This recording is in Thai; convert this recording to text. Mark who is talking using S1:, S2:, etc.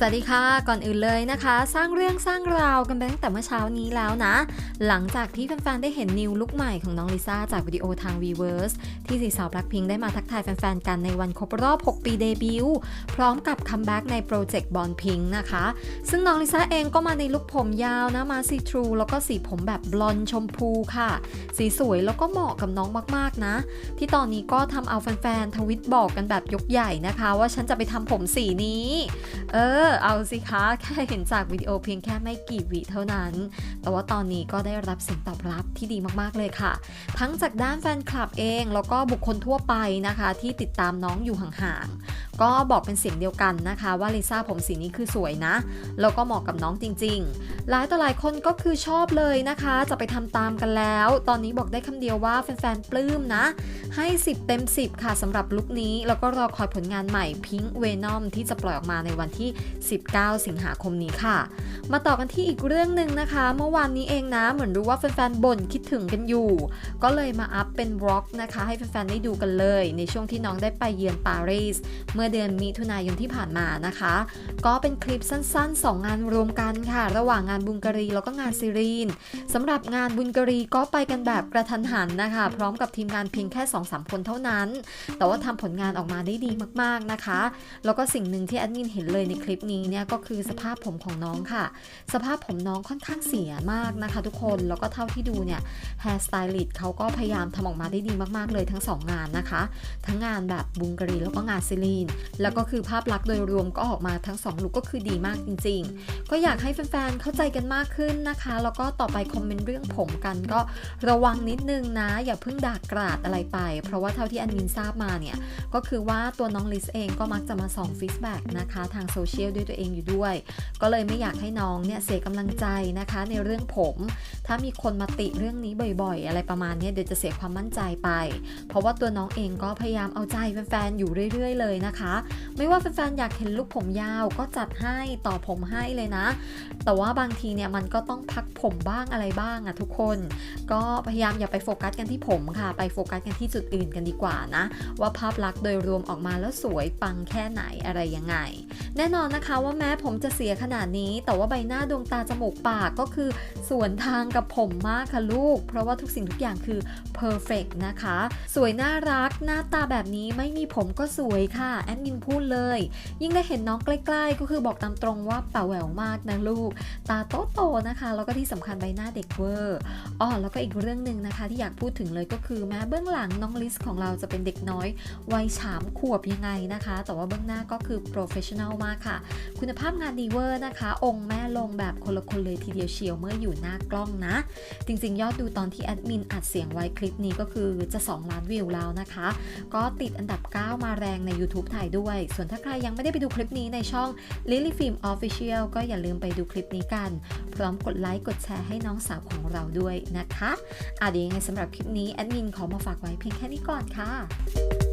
S1: สวัสดีค่ะ ก่อนอื่นเลยนะคะ สร้างเรื่องสร้างราวกันไปตั้งแต่เมื่อเช้านี้แล้วนะ หลังจากที่แฟนๆได้เห็นนิวลุคใหม่ของน้องลิซ่าจากวิดีโอทาง Weverse ที่สีสาว Blackpink ได้มาทักทายแฟนๆกันในวันครบรอบ 6 ปีเดบิวต์พร้อมกับคัมแบ็กในโปรเจกต์บอลพิงนะคะ ซึ่งน้องลิซ่าเองก็มาในลุคผมยาวนะมาซีทรูแล้วก็สีผมแบบบลอนด์ชมพูค่ะ สีสวยแล้วก็เหมาะกับน้องมากๆนะ ที่ตอนนี้ก็ทำเอาแฟนๆทวิตบอกกันแบบยกใหญ่นะคะ ว่าฉันจะไปทำผมสีนี้ เออเอาสิคะ แค่เห็นจากวิดีโอเพียงแค่ไม่กี่วิเท่านั้น แต่ว่าตอนนี้ก็ได้รับเสียงตอบรับที่ดีมากๆเลยค่ะ ทั้งจากด้านแฟนคลับเอง แล้วก็บุคคลทั่วไปนะคะ ที่ติดตามน้องอยู่ห่างๆ ก็บอกเป็นเสียงเดียวกันนะคะว่าลิซ่าผมสีนี้คือสวยนะ แล้วก็เหมาะกับน้องจริงๆ หลายต่อหลายคนก็คือชอบเลยนะคะ จะไปทำตามกันแล้ว ตอนนี้บอกได้คำเดียวว่าแฟนๆ ปลื้มนะ ให้ 10 เต็ม 10 ค่ะสำหรับลุคนี้ แล้วก็รอคอยผลงานใหม่ Pink Venom ที่จะปล่อยออกมาในวันที่ 19 สิงหาคมนี้ค่ะ มาต่อกันที่อีกเรื่องหนึ่งนะคะ เมื่อวานนี้เองนะ เหมือนรู้ว่าแฟนๆ บ่นคิดถึงกันอยู่ ก็เลยมาอัพเป็นบล็อกนะคะ ให้แฟนๆ ได้ดูกันเลย ในช่วงที่น้องได้ไปเยือนปารีสเมื่อเดือนมิถุนายนที่ผ่านมานะคะ ก็เป็นคลิปสั้นๆ 2 งานรวมกันค่ะ ระหว่างงานบุลกรีแล้วก็งานซีรีนสำหรับงานบุลกรีก็ไปกันแบบกระทันหันนะคะ พร้อมกับทีมงานเพียงแค่ 2-3 คนเท่านั้น แต่ว่าทำผลงานออกมาได้ดีมากๆนะคะ แล้วก็สิ่งหนึ่งที่แอดมินเห็นเลยในคลิปนี้เนี่ยก็คือสภาพผมของน้องค่ะ สภาพผมน้องค่อนข้างเสียมากนะคะ ทุกคนแล้วก็เท่าที่ดูเนี่ย Hair Stylist เขาก็พยายามทำออกมาได้ดีมากๆเลยทั้ง 2 งานนะคะ ทั้งงานแบบบุงกรีแล้วก็งานซีรีนแล้วก็คือภาพลักษณ์โดยรวมก็ออกมาทั้ง 2 ลุกก็คือดีมากจริง ๆ ก็อยากให้แฟนๆเข้าใจกันมากขึ้นนะคะ แล้วก็ต่อไปคอมเมนต์เรื่องผมกันก็ระวังนิดนึงนะ อย่าเพิ่งด่ากราดอะไรไป เพราะว่าเท่าที่อันมินทราบมาเนี่ย ก็คือว่าตัวน้องลิสเองก็มักจะมาส่องฟีดแบ็กนะคะทางโซเชียลด้วยตัวเองอยู่ด้วย ก็เลยไม่อยากให้น้องเนี่ยเสียกำลังใจนะคะในเรื่องผม ถ้ามีคนมาติเรื่องนี้บ่อย ๆ อะไรประมาณนี้เดี๋ยวจะเสียความมั่นใจไป เพราะว่าตัวน้องเองก็พยายามเอาใจแฟนๆอยู่เรื่อย ๆ เลยนะคะไม่ว่าแฟนๆอยากเห็นลูกผมยาวก็จัดให้ต่อผมให้เลยนะ แต่ว่าบางทีเนี่ยมันก็ต้องพักผมบ้างอะไรบ้างอะทุกคน ก็พยายามอย่าไปโฟกัสกันที่ผมค่ะ ไปโฟกัสกันที่จุดอื่นกันดีกว่านะ ว่าภาพลักษณ์โดยรวมออกมาแล้วสวยปังแค่ไหนอะไรยังไง แน่นอนนะคะว่าแม้ผมจะเสียขนาดนี้ แต่ว่าใบหน้าดวงตาจมูกปากก็คือสวนทางกับผมมากค่ะลูก เพราะว่าทุกสิ่งทุกอย่างคือ perfect นะคะ สวยน่ารักหน้าตาแบบนี้ไม่มีผมก็สวยค่ะแอดมินพูดเลย ยิ่งได้เห็นน้องใกล้ๆ ก็คือบอกตามตรงว่าป่าแหววมากนะลูก ตาโตๆนะคะ แล้วก็ที่สำคัญใบหน้าเด็กเวอร์อ๋อแล้วก็อีกเรื่องหนึ่งนะคะ ที่อยากพูดถึงเลยก็คือแม้เบื้องหลังน้องลิสของเราจะเป็นเด็กน้อยวัยฉามขวบยังไงนะคะ แต่ว่าเบื้องหน้าก็คือ professional มากค่ะ คุณภาพงานดีเวอร์นะคะ องค์แม่ลงแบบคนละคนเลยทีเดียวเชียวเมื่ออยู่หน้ากล้องนะ จริงๆ ยอดดูตอนที่แอดมินอัดเสียงไว้คลิปนี้ก็คือจะ 2 ล้านวิวแล้วนะคะ ก็ติดอันดับ 9 มาแรงใน YouTube ไทยด้วย ส่วนถ้าใครยังไม่ได้ไปดูคลิปนี้ในช่อง Lily Film Official ก็อย่าลืมไปดูคลิปนี้กัน พร้อมกดไลค์กดแชร์ให้น้องสาวของเราด้วยนะคะอะเดี๋ยวยังไงสำหรับคลิปนี้แอดมินขอมาฝากไว้เพียงแค่นี้ก่อนค่ะ